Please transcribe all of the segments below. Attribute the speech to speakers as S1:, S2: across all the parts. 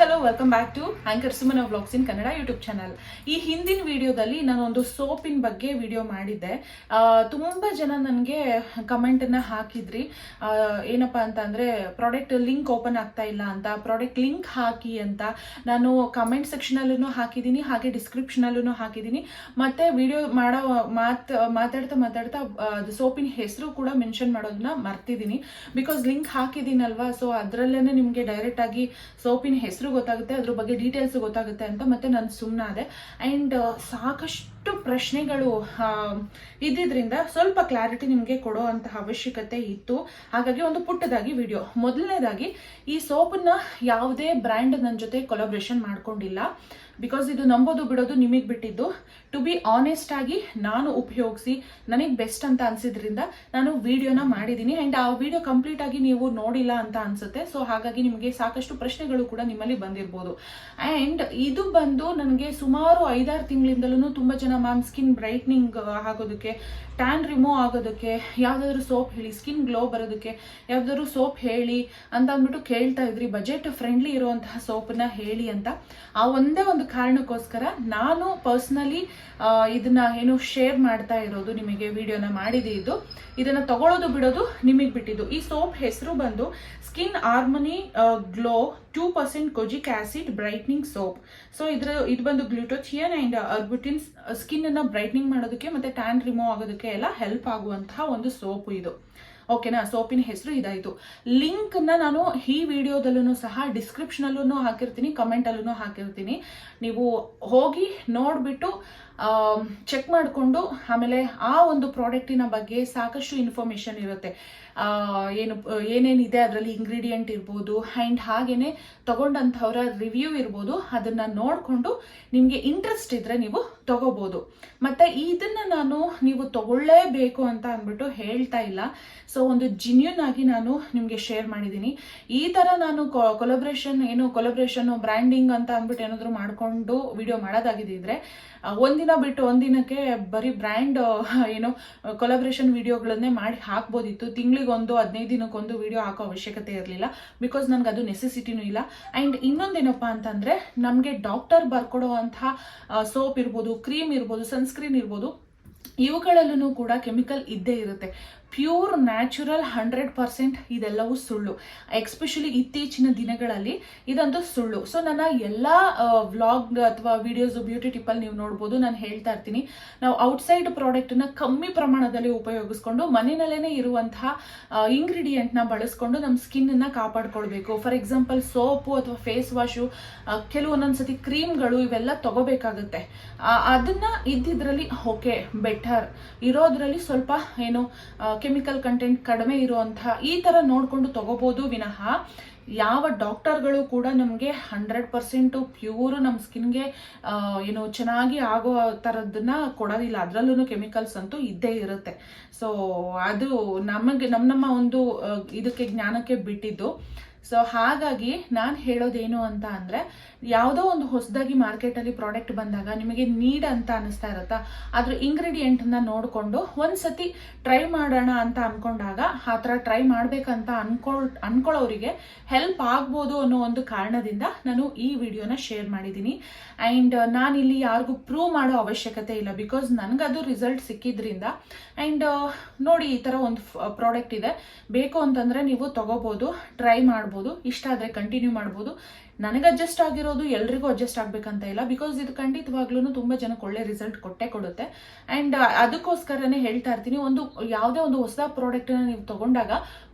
S1: Hello welcome back to anchor Sumana vlogs in Kannada YouTube channel ಈ ಹಿಂದಿನ ವಿಡಿಯೋದಲ್ಲಿ ನಾನು ಒಂದು ಸೋಪಿನ ಬಗ್ಗೆ ವಿಡಿಯೋ ಮಾಡಿದ್ದೆ. ತುಂಬ ಜನ ನನಗೆ ಕಮೆಂಟನ್ನು ಹಾಕಿದ್ರಿ. ಏನಪ್ಪ ಅಂತ ಅಂದರೆ ಪ್ರಾಡಕ್ಟ್ ಲಿಂಕ್ ಓಪನ್ ಆಗ್ತಾ ಇಲ್ಲ ಅಂತ ಪ್ರಾಡಕ್ಟ್ ಲಿಂಕ್ ಹಾಕಿ ಅಂತ ನಾನು ಕಮೆಂಟ್ ಸೆಕ್ಷನ್ ಅಲ್ಲೂ ಹಾಕಿದ್ದೀನಿ, ಹಾಗೆ ಡಿಸ್ಕ್ರಿಪ್ಷನ್ ಅಲ್ಲೂ ಹಾಕಿದ್ದೀನಿ. ಮತ್ತೆ ವಿಡಿಯೋ ಮಾಡೋ ಮಾತ್, ಮಾತಾಡ್ತಾ ಮಾತಾಡ್ತಾ ಅದು ಸೋಪಿನ ಹೆಸರು ಕೂಡ ಮೆನ್ಷನ್ ಮಾಡೋದನ್ನ ಮರ್ತಿದ್ದೀನಿ. ಬಿಕಾಸ್ ಲಿಂಕ್ ಹಾಕಿದ್ದೀನಲ್ವಾ ಸೊ ಅದರಲ್ಲೇ ನಿಮಗೆ ಡೈರೆಕ್ಟ್ ಆಗಿ ಸೋಪಿನ ಹೆಸರು ಗೊತ್ತಾಗುತ್ತೆ ಅದ್ರ ಬಗ್ಗೆ ಡೀಟೇಲ್ಸ್ ಗೊತ್ತಾಗುತ್ತೆ ಅಂತ ಮತ್ತೆ ನಾನು ಸುಮ್ಮನಾದೆ ಆ್ಯಂಡ್ ಸಾಕಷ್ಟು ಪ್ರಶ್ನೆಗಳು ಆ, ಇದ್ದಿದ್ರಿಂದ ಸ್ವಲ್ಪ ಕ್ಲಾರಿಟಿ ನಿಮಗೆ ಕೊಡೋ ಅಂತಹ ಅವಶ್ಯಕತೆ ಇತ್ತು. ಹಾಗಾಗಿ ಒಂದು ಪುಟ್ಟದಾಗಿ ವಿಡಿಯೋ ಮೊದಲನೇದಾಗಿ ಈ ಸೋಪನ್ನ ಯಾವುದೇ ಬ್ರ್ಯಾಂಡ್ ನನ್ನ ಜೊತೆ ಕೊಲಾಬ್ರೇಷನ್ ಮಾಡ್ಕೊಂಡಿಲ್ಲ. ಬಿಕಾಸ್ ಇದು ನಂಬೋದು ಬಿಡೋದು ನಿಮಗೆ ಬಿಟ್ಟಿದ್ದು. ಟು ಬಿ ಆನೆಸ್ಟ್ ಆಗಿ ನಾನು ಉಪಯೋಗಿಸಿ ನನಗೆ ಬೆಸ್ಟ್ ಅಂತ ಅನ್ಸಿದ್ರಿಂದ ನಾನು ವಿಡಿಯೋನ ಮಾಡಿದ್ದೀನಿ. ಆ್ಯಂಡ್ ಆ ವಿಡಿಯೋ ಕಂಪ್ಲೀಟ್ ಆಗಿ ನೀವು ನೋಡಿಲ್ಲ ಅಂತ ಅನ್ಸುತ್ತೆ. ಸೊ ಹಾಗಾಗಿ ನಿಮಗೆ ಸಾಕಷ್ಟು ಪ್ರಶ್ನೆಗಳು ಕೂಡ ನಿಮ್ಮಲ್ಲಿ ಬಂದಿರ್ಬೋದು. ಆ್ಯಂಡ್ ಇದು ಬಂದು ನನಗೆ ಸುಮಾರು ಐದಾರು ತಿಂಗಳಿಂದಲೂ ತುಂಬ ಜನ ಮ್ಯಾಮ್ ಸ್ಕಿನ್ ಬ್ರೈಟ್ನಿಂಗ್ ಆಗೋದಕ್ಕೆ ಟ್ಯಾನ್ ರಿಮೂವ್ ಆಗೋದಕ್ಕೆ, ಯಾವ್ದಾದ್ರು ಸೋಪ್ ಹೇಳಿ ಸ್ಕಿನ್ ಗ್ಲೋ ಬರೋದಕ್ಕೆ, ಯಾವ್ದಾದ್ರು ಸೋಪ್ ಹೇಳಿ ಅಂತ ಅಂದ್ಬಿಟ್ಟು ಕೇಳ್ತಾ ಇದ್ರಿ ಬಜೆಟ್ ಫ್ರೆಂಡ್ಲಿ ಇರುವಂತಹ ಸೋಪನ್ನ ಹೇಳಿ ಅಂತ. ಆ ಒಂದೇ ಒಂದು ಕಾರಣಕ್ಕೋಸ್ಕರ ನಾನು ಪರ್ಸ್ನಲಿ ಇದನ್ನ ಏನು ಶೇರ್ ಮಾಡ್ತಾ ಇರೋದು ನಿಮಗೆ ವಿಡಿಯೋನ ಮಾಡಿದೆ ಇದು. ಇದನ್ನ ತಗೊಳ್ಳೋದು ಬಿಡೋದು ನಿಮಗೆ ಬಿಟ್ಟಿದ್ದು. ಈ ಸೋಪ್ ಹೆಸರು ಬಂದು skin Armani glow two percent kojic acid brightening soap so ಇದ್ರ, ಇದು ಬಂದು ಗ್ಲೂಟೋಥಿಯನ್ ಅಂಡ್ ಅರ್ಬುಟಿನ್ ಸ್ಕಿನ್ ಅನ್ನ ಬ್ರೈಟ್ನಿಂಗ್ ಮಾಡೋದಕ್ಕೆ ಮತ್ತೆ ಟ್ಯಾನ್ ರಿಮೂವ್ ಆಗೋದಕ್ಕೆ ಎಲ್ಲ ಹೆಲ್ಪ್ ಆಗುವಂತಹ ಒಂದು ಸೋಪು ಇದು. ಓಕೆನಾ ಸೋಪಿನ ಹೆಸರು ಇದಾಯಿತು. ಲಿಂಕ್ನ ನಾನು ಈ ವಿಡಿಯೋದಲ್ಲೂ ಸಹ ಡಿಸ್ಕ್ರಿಪ್ಷನ್ ಅಲ್ಲೂ ಹಾಕಿರ್ತೀನಿ ಕಮೆಂಟಲ್ಲೂ ಹಾಕಿರ್ತೀನಿ. ನೀವು ಹೋಗಿ ನೋಡ್ಬಿಟ್ಟು ಚೆಕ್ ಮಾಡಿಕೊಂಡು ಆಮೇಲೆ ಆ ಒಂದು ಪ್ರಾಡಕ್ಟಿನ ಬಗ್ಗೆ ಸಾಕಷ್ಟು ಇನ್ಫಾರ್ಮೇಷನ್ ಇರುತ್ತೆ. ಏನು ಏನೇನಿದೆ ಅದರಲ್ಲಿ ಇಂಗ್ರೀಡಿಯೆಂಟ್ ಇರ್ಬೋದು ಆ್ಯಂಡ್ ಹಾಗೇನೆ ತಗೊಂಡಂಥವ್ರ ರಿವ್ಯೂ ಇರ್ಬೋದು ಅದನ್ನು ನೋಡಿಕೊಂಡು ನಿಮಗೆ ಇಂಟ್ರೆಸ್ಟ್ ಇದ್ದರೆ ನೀವು ತಗೋಬೋದು. ಮತ್ತು ಇದನ್ನು ನಾನು ನೀವು ತಗೊಳ್ಳೇಬೇಕು ಅಂತ ಅಂದ್ಬಿಟ್ಟು ಹೇಳ್ತಾ ಇಲ್ಲ. ಸೊ ಒಂದು ಜಿನ್ಯೂನ್ ಆಗಿ ನಾನು ನಿಮಗೆ ಶೇರ್ ಮಾಡಿದ್ದೀನಿ. ಈ ಥರ ನಾನು ಕೊಲಬ್ರೇಷನ್ ಏನು ಕೊಲಬ್ರೇಷನ್ ಬ್ರ್ಯಾಂಡಿಂಗ್ ಅಂತ ಅಂದ್ಬಿಟ್ಟು ಏನಾದರೂ ಮಾಡಿಕೊಂಡು ವಿಡಿಯೋ ಮಾಡೋದಾಗಿದ್ರೆ ಆ, ಬಿಟ್ಟು ಒಂದಿನಕ್ಕೆ ಬರೀ ಬ್ರ್ಯಾಂಡ್ ಏನು ಕೊಲಾಬ್ರೇಷನ್ ವಿಡಿಯೋಗಳನ್ನೇ ಮಾಡಿ ಹಾಕ್ಬೋದಿತ್ತು. ತಿಂಗಳಿಗೊಂದು, ಹದಿನೈದು ದಿನಕ್ಕೊಂದು ವಿಡಿಯೋ ಹಾಕೋ ಅವಶ್ಯಕತೆ ಇರಲಿಲ್ಲ. ಬಿಕಾಸ್ ನನಗೆ ಅದು ನೆಸೆಸಿಟಿನೂ ಇಲ್ಲ. ಆ್ಯಂಡ್ ಇನ್ನೊಂದೇನಪ್ಪ ಅಂತಂದರೆ, ನಮಗೆ ಡಾಕ್ಟರ್ ಬರ್ಕೊಡೋ ಅಂತಹ ಸೋಪ್ ಇರ್ಬೋದು ಕ್ರೀಮ್ ಇರ್ಬೋದು ಸನ್ಸ್ಕ್ರೀನ್ ಇರ್ಬೋದು, ಇವುಗಳಲ್ಲೂ ಕೂಡ ಕೆಮಿಕಲ್ ಇದ್ದೇ ಇರುತ್ತೆ. ಪ್ಯೂರ್ ನ್ಯಾಚುರಲ್ ಹಂಡ್ರೆಡ್ ಪರ್ಸೆಂಟ್ ಇದೆಲ್ಲವೂ ಸುಳ್ಳು. ಎಕ್ಸ್ಪೆಷಲಿ ಇತ್ತೀಚಿನ ದಿನಗಳಲ್ಲಿ ಇದಂತೂ ಸುಳ್ಳು. ಸೊ, ನನ್ನ ಎಲ್ಲ ವ್ಲಾಗ್ ಅಥವಾ ವಿಡಿಯೋಸ್ ಬ್ಯೂಟಿ ಟಿಪ್ಪಲ್ಲಿ ನೀವು ನೋಡ್ಬೋದು, ನಾನು ಹೇಳ್ತಾ ಇರ್ತೀನಿ. ನಾವು ಔಟ್ಸೈಡ್ ಪ್ರಾಡಕ್ಟನ್ನು ಕಮ್ಮಿ ಪ್ರಮಾಣದಲ್ಲಿ ಉಪಯೋಗಿಸ್ಕೊಂಡು ಮನೆಯಲ್ಲೇ ಇರುವಂತಹ ಇಂಗ್ರೀಡಿಯೆಂಟ್ನ ಬಳಸ್ಕೊಂಡು ನಮ್ಮ ಸ್ಕಿನ್ನ ಕಾಪಾಡ್ಕೊಳ್ಬೇಕು. ಫಾರ್ ಎಕ್ಸಾಂಪಲ್ ಸೋಪು ಅಥವಾ ಫೇಸ್ ವಾಶು ಕೆಲವೊಂದೊಂದ್ಸತಿ ಕ್ರೀಮ್ಗಳು ಇವೆಲ್ಲ ತಗೋಬೇಕಾಗುತ್ತೆ. ಅದನ್ನ ಇದ್ದಿದ್ರಲ್ಲಿ ಓಕೆ ಬೆಟರ್ ಇರೋದ್ರಲ್ಲಿ ಸ್ವಲ್ಪ, ಏನು ಕೆಮಿಕಲ್ ಕಂಟೆಂಟ್ ಕಡಿಮೆ ಇರುವಂತಹ ಈ ತರ ನೋಡ್ಕೊಂಡು ತಗೋಬಹುದು ವಿನಃ ಯಾವ ಡಾಕ್ಟರ್ಗಳು ಕೂಡ ನಮಗೆ ಹಂಡ್ರೆಡ್ ಪರ್ಸೆಂಟ್ ಪ್ಯೂರ್ ನಮ್ಮ ಸ್ಕಿನ್ಗೆ ಏನು ಚೆನ್ನಾಗಿ ಆಗೋ ಥರದನ್ನ ಕೊಡೋದಿಲ್ಲ. ಅದರಲ್ಲೂ ಕೆಮಿಕಲ್ಸ್ ಅಂತೂ ಇದ್ದೇ ಇರುತ್ತೆ. ಸೊ ಅದು ನಮಗೆ ನಮ್ಮ ನಮ್ಮ ಒಂದು ಇದಕ್ಕೆ ಜ್ಞಾನಕ್ಕೆ ಬಿಟ್ಟಿದ್ದು. ಸೊ ಹಾಗಾಗಿ ನಾನು ಹೇಳೋದೇನು ಅಂತ ಅಂದರೆ, ಯಾವುದೋ ಒಂದು ಹೊಸದಾಗಿ ಮಾರ್ಕೆಟಲ್ಲಿ ಪ್ರಾಡಕ್ಟ್ ಬಂದಾಗ ನಿಮಗೆ ನೀಡ್ ಅಂತ ಅನಿಸ್ತಾ ಇರುತ್ತಾ? ಅದ್ರ ಇಂಗ್ರೀಡಿಯೆಂಟನ್ನ ನೋಡಿಕೊಂಡು ಒಂದ್ಸತಿ ಟ್ರೈ ಮಾಡೋಣ ಅಂತ ಅನ್ಕೊಂಡಾಗ ಆ ಥರ ಟ್ರೈ ಮಾಡ್ಬೇಕಂತ ಅನ್ಕೊಳ್ ಅನ್ಕೊಳ್ಳೋರಿಗೆ ಹೆಲ್ಪ್ ಆಗ್ಬೋದು ಅನ್ನೋ ಒಂದು ಕಾರಣದಿಂದ ನಾನು ಈ ವಿಡಿಯೋನ ಶೇರ್ ಮಾಡಿದ್ದೀನಿ. ಆ್ಯಂಡ್ ನಾನಿಲ್ಲಿ ಯಾರಿಗೂ ಪ್ರೂವ್ ಮಾಡೋ ಅವಶ್ಯಕತೆ ಇಲ್ಲ ಬಿಕಾಸ್ ಅದು ರಿಸಲ್ಟ್ ಸಿಕ್ಕಿದ್ರಿಂದ. ಆ್ಯಂಡ್ ನೋಡಿ ಈ ಥರ ಒಂದು ಪ್ರಾಡಕ್ಟ್ ಇದೆ. ಬೇಕು ಅಂತಂದರೆ ನೀವು ತಗೋಬೋದು ಟ್ರೈ ಮಾಡ್ಬೋದು. ಇಷ್ಟ ಆದರೆ ಕಂಟಿನ್ಯೂ ಮಾಡ್ಬೋದು. ನನಗೆ ಅಡ್ಜಸ್ಟ್ ಆಗಿರೋದು ಎಲ್ರಿಗೂ ಅಡ್ಜಸ್ಟ್ ಆಗಬೇಕಂತ ಇಲ್ಲ. ಬಿಕಾಸ್ ಇದು ಖಂಡಿತವಾಗ್ಲೂ ತುಂಬ ಜನಕ್ಕೆ ಒಳ್ಳೆ ರಿಸಲ್ಟ್ ಕೊಟ್ಟೇ ಕೊಡುತ್ತೆ. ಆ್ಯಂಡ್ ಅದಕ್ಕೋಸ್ಕರನೇ ಹೇಳ್ತಾ ಇರ್ತೀನಿ, ಒಂದು, ಯಾವುದೇ ಒಂದು ಹೊಸ ಪ್ರಾಡಕ್ಟನ್ನು ನೀವು ತಗೊಂಡಾಗ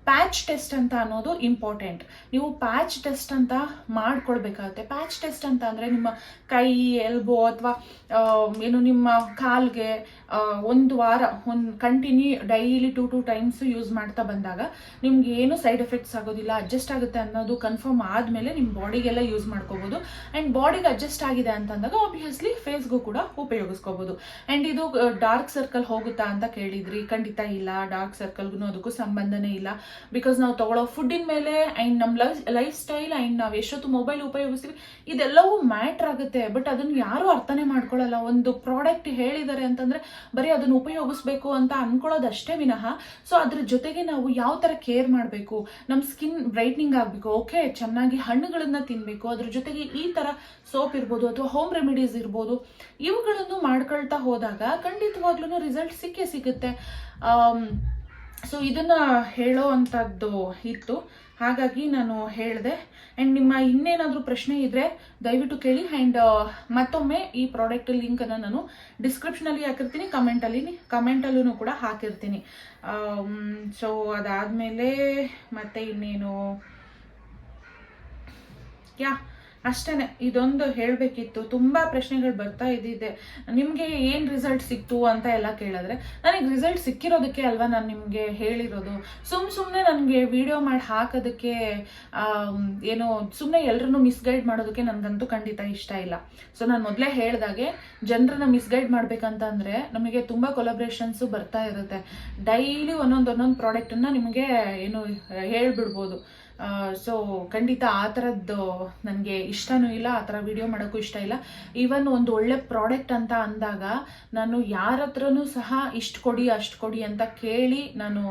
S1: ಪ್ಯಾಚ್ ಟೆಸ್ಟ್ ಅಂತ ಅನ್ನೋದು ಇಂಪಾರ್ಟೆಂಟ್ ನೀವು ಪ್ಯಾಚ್ ಟೆಸ್ಟ್ ಅಂತ ಮಾಡ್ಕೊಳ್ಬೇಕಾಗುತ್ತೆ. ಪ್ಯಾಚ್ ಟೆಸ್ಟ್ ಅಂತ ಅಂದರೆ ನಿಮ್ಮ ಕೈ ಎಲ್ಬೋ ಅಥವಾ ಏನು ನಿಮ್ಮ ಕಾಲ್ಗೆ ಒಂದು ವಾರ, ಒಂದು continue daily two two times use ಮಾಡ್ತಾ ಬಂದಾಗ ನಿಮ್ಗೆ ಏನು ಸೈಡ್ ಎಫೆಕ್ಟ್ಸ್ ಆಗೋದಿಲ್ಲ ಅಡ್ಜಸ್ಟ್ ಆಗುತ್ತೆ ಅನ್ನೋದು ಕನ್ಫರ್ಮ್ ಆದಮೇಲೆ ನಿಮ್ಮ ಬಾಡಿಗೆಲ್ಲ ಯೂಸ್ ಮಾಡ್ಕೋಬಹುದು ಅಂಡ್ ಬಾಡಿಗೆ ಅಡ್ಜಸ್ಟ್ ಆಗಿದೆ ಅಂತಂದಾಗ ಆಬ್ವಿಯಸ್ಲಿ ಫೇಸ್ಗೂ ಕೂಡ ಉಪಯೋಗಿಸ್ಕೋಬಹುದು ಅಂಡ್ ಇದು ಡಾರ್ಕ್ ಸರ್ಕಲ್ ಹೋಗುತ್ತಾ ಅಂತ ಕೇಳಿದ್ರಿ. ಖಂಡಿತ ಇಲ್ಲ. ಡಾರ್ಕ್ ಸರ್ಕಲ್ಗೂ ಅದಕ್ಕೂ ಸಂಬಂಧನೇ ಇಲ್ಲ. ಬಿಕಾಸ್ ನಾವು ತಗೊಳ್ಳೋ ಫುಡ್ಡಿನ ಮೇಲೆ ಅಂಡ್ ನಮ್ಮ ಲೈಫ್ ಸ್ಟೈಲ್ ಅಂಡ್ ನಾವು ಎಷ್ಟೊತ್ತು ಮೊಬೈಲ್ ಉಪಯೋಗಿಸ್ತೀವಿ, ಇದೆಲ್ಲವೂ ಮ್ಯಾಟ್ರ್ ಆಗುತ್ತೆ. ಬಟ್ ಅದನ್ನ ಯಾರು ಅರ್ಥನೆ ಮಾಡ್ಕೊಳ್ಳಲ್ಲ ಒಂದು ಪ್ರಾಡಕ್ಟ್ ಹೇಳಿದ್ದಾರೆ ಅಂತಂದ್ರೆ ಬರೀ ಅದನ್ನ ಉಪಯೋಗಿಸ್ಬೇಕು ಅಂತ ಅನ್ಕೊಳ್ಳೋದಷ್ಟೇ ವಿನಃ. ಸೊ ಅದ್ರ ಜೊತೆಗೆ ನಾವು ಯಾವ ತರ ಕೇರ್ ಮಾಡಬೇಕು? ನಮ್ಮ ಸ್ಕಿನ್ ಬ್ರೈಟ್ನಿಂಗ್ ಆಗಬೇಕು. ಓಕೆ ಚೆನ್ನಾಗಿ ಹಣ್ಣುಗಳನ್ನ ತಿನ್ನಬೇಕು ಅದ್ರ ಜೊತೆಗೆ ಈ ಥರ ಸೋಪ್ ಇರ್ಬೋದು ಅಥವಾ ಹೋಮ್ ರೆಮಿಡೀಸ್ ಇರ್ಬೋದು, ಇವುಗಳನ್ನು ಮಾಡ್ಕೊಳ್ತಾ ಹೋದಾಗ ಖಂಡಿತವಾಗ್ಲೂ ರಿಸಲ್ಟ್ ಸಿಕ್ಕೇ ಸಿಗುತ್ತೆ. ಸೊ ಇದನ್ನ ಹೇಳೋ ಅಂಥದ್ದು ಇತ್ತು. ಹಾಗಾಗಿ ನಾನು ಹೇಳಿದೆ. ಆ್ಯಂಡ್ ನಿಮ್ಮ ಇನ್ನೇನಾದರೂ ಪ್ರಶ್ನೆ ಇದ್ದರೆ ದಯವಿಟ್ಟು ಕೇಳಿ. ಆ್ಯಂಡ್ ಮತ್ತೊಮ್ಮೆ ಈ ಪ್ರಾಡಕ್ಟ್ ಲಿಂಕನ್ನು ನಾನು ಡಿಸ್ಕ್ರಿಪ್ಷನಲ್ಲಿ ಹಾಕಿರ್ತೀನಿ ಕಮೆಂಟಲ್ಲಿ ಕಮೆಂಟಲ್ಲೂ ಕೂಡ ಹಾಕಿರ್ತೀನಿ. ಸೊ ಅದಾದಮೇಲೆ ಮತ್ತೆ ಇನ್ನೇನು? ಯಾ ಅಷ್ಟೇ ಇದೊಂದು ಹೇಳಬೇಕಿತ್ತು. ತುಂಬ ಪ್ರಶ್ನೆಗಳು ಬರ್ತಾ ಇದ್ದಿದೆ. ನಿಮಗೆ ಏನು ರಿಸಲ್ಟ್ ಸಿಕ್ತು ಅಂತ ಎಲ್ಲ ಕೇಳಿದ್ರೆ, ನನಗೆ ರಿಸಲ್ಟ್ ಸಿಕ್ಕಿರೋದಕ್ಕೆ ಅಲ್ವಾ ನಾನು ನಿಮಗೆ ಹೇಳಿರೋದು? ಸುಮ್ಮ ಸುಮ್ಮನೆ ನನಗೆ ವಿಡಿಯೋ ಮಾಡಿ ಹಾಕೋದಕ್ಕೆ ಏನು ಏನೋ ಸುಮ್ಮನೆ ಎಲ್ಲರನ್ನೂ ಮಿಸ್ಗೈಡ್ ಮಾಡೋದಕ್ಕೆ ನನಗಂತೂ ಖಂಡಿತ ಇಷ್ಟ ಇಲ್ಲ. ಸೊ ನಾನು ಮೊದಲೇ ಹೇಳ್ದಾಗೆ, ಜನರನ್ನ ಮಿಸ್ಗೈಡ್ ಮಾಡ್ಬೇಕಂತಂದ್ರೆ ನಮಗೆ ತುಂಬ ಕೊಲಬ್ರೇಷನ್ಸು ಬರ್ತಾ ಇರುತ್ತೆ. ಡೈಲಿ ಒಂದೊಂದು ಒಂದೊಂದು ಪ್ರಾಡಕ್ಟನ್ನು ನಿಮಗೆ, ಏನು, ಹೇಳ್ಬಿಡ್ಬೋದು. ಸೊ ಖಂಡಿತ ಆ ಥರದ್ದು ನನಗೆ ಇಷ್ಟನೂ ಇಲ್ಲ, ಆ ಥರ ವಿಡಿಯೋ ಮಾಡೋಕ್ಕೂ ಇಷ್ಟ ಇಲ್ಲ. ಈವನ್ ಒಂದು ಒಳ್ಳೆ ಪ್ರಾಡಕ್ಟ್ ಅಂತ ಅಂದಾಗ ನಾನು ಯಾರ ಹತ್ರನೂ ಸಹ ಇಷ್ಟು ಕೊಡಿ, ಅಷ್ಟು ಕೊಡಿ ಅಂತ ಕೇಳಿ ನಾನು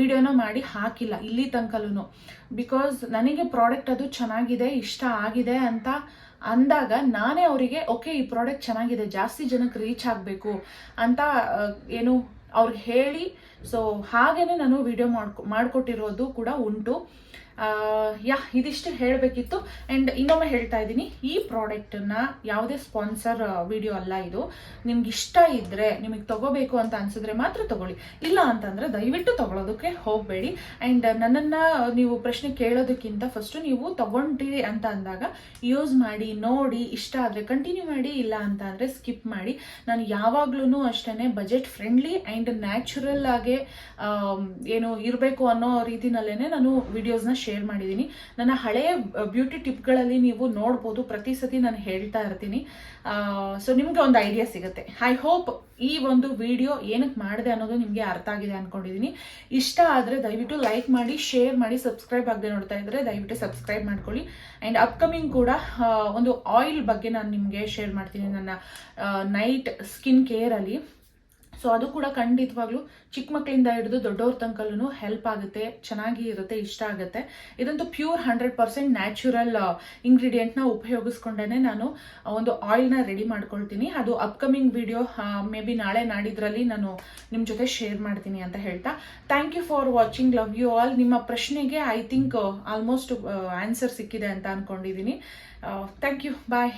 S1: ವಿಡಿಯೋನ ಮಾಡಿ ಹಾಕಿಲ್ಲ, ಇಲ್ಲಿ ತನಕಲೂ ಬಿಕಾಸ್ ನನಗೆ ಪ್ರಾಡಕ್ಟ್ ಅದು ಚೆನ್ನಾಗಿದೆ, ಇಷ್ಟ ಆಗಿದೆ ಅಂತ ಅಂದಾಗ ನಾನೇ ಅವರಿಗೆ, ಓಕೆ, ಈ ಪ್ರಾಡಕ್ಟ್ ಚೆನ್ನಾಗಿದೆ, ಜಾಸ್ತಿ ಜನಕ್ಕೆ ರೀಚ್ ಆಗಬೇಕು ಅಂತ ಏನು ಅವ್ರಿಗೆ ಹೇಳಿ. ಸೊ ಹಾಗೇನೆ ನಾನು ವಿಡಿಯೋ ಮಾಡ್ಕೊ, ಮಾಡಿಕೊಟ್ಟಿರೋದು ಕೂಡ ಉಂಟು. ಯಾ, ಇದಿಷ್ಟು ಹೇಳಬೇಕಿತ್ತು. ಆ್ಯಂಡ್ ಇನ್ನೊಮ್ಮೆ ಹೇಳ್ತಾ ಇದ್ದೀನಿ, ಈ ಪ್ರಾಡಕ್ಟನ್ನ ಯಾವುದೇ ಸ್ಪಾನ್ಸರ್ ವಿಡಿಯೋ ಅಲ್ಲ ಇದು. ನಿಮ್ಗೆ ಇಷ್ಟ ಇದ್ದರೆ ನಿಮಗೆ ತಗೋಬೇಕು ಅಂತ ಅನ್ಸಿದ್ರೆ ಮಾತ್ರ ತಗೊಳ್ಳಿ. ಇಲ್ಲ ಅಂತಂದರೆ ದಯವಿಟ್ಟು ತಗೊಳ್ಳೋದಕ್ಕೆ ಹೋಗಬೇಡಿ. ಆ್ಯಂಡ್ ನನ್ನನ್ನು ನೀವು ಪ್ರಶ್ನೆ ಕೇಳೋದಕ್ಕಿಂತ ಫಸ್ಟು ನೀವು ತಗೊಂಡಿರಿ ಅಂತ ಅಂದಾಗ ಯೂಸ್ ಮಾಡಿ, ನೋಡಿ, ಇಷ್ಟ ಆದರೆ ಕಂಟಿನ್ಯೂ ಮಾಡಿ, ಇಲ್ಲ ಅಂತ ಅಂದರೆ ಸ್ಕಿಪ್ ಮಾಡಿ. ನಾನು ಯಾವಾಗ್ಲೂ ಅಷ್ಟೇ ಬಜೆಟ್ ಫ್ರೆಂಡ್ಲಿ ಆ್ಯಂಡ್ ನ್ಯಾಚುರಲ್ ಆಗಿ ಏನು ಇರಬೇಕು ಅನ್ನೋ ರೀತಿನಲ್ಲೇ ನಾನು ವಿಡಿಯೋಸ್ನ ಶೇರ್ ಮಾಡಿದ್ದೀನಿ ನನ್ನ ಹಳೆಯ ಬ್ಯೂಟಿ ಟಿಪ್ಗಳಲ್ಲಿ ನೀವು ನೋಡ್ಬೋದು. ಪ್ರತಿ ಸತಿ ನಾನು ಹೇಳ್ತಾ ಇರ್ತೀನಿ. ಸೊ ನಿಮಗೆ ಒಂದು ಐಡಿಯಾ ಸಿಗುತ್ತೆ. ಐ ಹೋಪ್ ಈ ಒಂದು ವಿಡಿಯೋ ಏನಕ್ಕೆ ಮಾಡಿದೆ ಅನ್ನೋದು ನಿಮಗೆ ಅರ್ಥ ಆಗಿದೆ ಅಂದ್ಕೊಂಡಿದ್ದೀನಿ ಇಷ್ಟ ಆದರೆ ದಯವಿಟ್ಟು ಲೈಕ್ ಮಾಡಿ ಶೇರ್ ಮಾಡಿ ಸಬ್ಸ್ಕ್ರೈಬ್ ಆಗದೆ ನೋಡ್ತಾ ಇದ್ದರೆ ದಯವಿಟ್ಟು ಸಬ್ಸ್ಕ್ರೈಬ್ ಮಾಡ್ಕೊಳ್ಳಿ. ಆ್ಯಂಡ್ ಅಪ್ಕಮಿಂಗ್ ಕೂಡ ಒಂದು ಆಯಿಲ್ ಬಗ್ಗೆ ನಾನು ನಿಮಗೆ ಶೇರ್ ಮಾಡ್ತೀನಿ. ನನ್ನ ನೈಟ್ ಸ್ಕಿನ್ ಕೇರಲ್ಲಿ ಸೊ ಅದು ಕೂಡ ಖಂಡಿತವಾಗ್ಲೂ ಚಿಕ್ಕ ಮಕ್ಕಳಿಂದ ಹಿಡಿದು ದೊಡ್ಡವ್ರ ತನಕಲ್ಲೂ ಹೆಲ್ಪ್ ಆಗುತ್ತೆ, ಚೆನ್ನಾಗಿ ಇರುತ್ತೆ, ಇಷ್ಟ ಆಗುತ್ತೆ. ಇದಂತೂ ಪ್ಯೂರ್ ಹಂಡ್ರೆಡ್ ಪರ್ಸೆಂಟ್ ನ್ಯಾಚುರಲ್ ಇಂಗ್ರೀಡಿಯೆಂಟ್ನ ಉಪಯೋಗಿಸ್ಕೊಂಡೇ ನಾನು ಒಂದು ಆಯಿಲ್ನ ರೆಡಿ ಮಾಡ್ಕೊಳ್ತೀನಿ. ಅದು ಅಪ್ಕಮಿಂಗ್ ವಿಡಿಯೋ ಮೇ ಬಿ ನಾಳೆ ನಾಡಿದ್ರಲ್ಲಿ ನಾನು ನಿಮ್ಮ ಜೊತೆ ಶೇರ್ ಮಾಡ್ತೀನಿ ಅಂತ ಹೇಳ್ತಾ. Thank you for watching love you all ನಿಮ್ಮ ಪ್ರಶ್ನೆಗೆ ಐ ಥಿಂಕ್ ಆಲ್ಮೋಸ್ಟ್ ಆನ್ಸರ್ ಸಿಕ್ಕಿದೆ ಅಂತ ಅಂದ್ಕೊಂಡಿದ್ದೀನಿ ಥ್ಯಾಂಕ್ ಯು ಬಾಯ್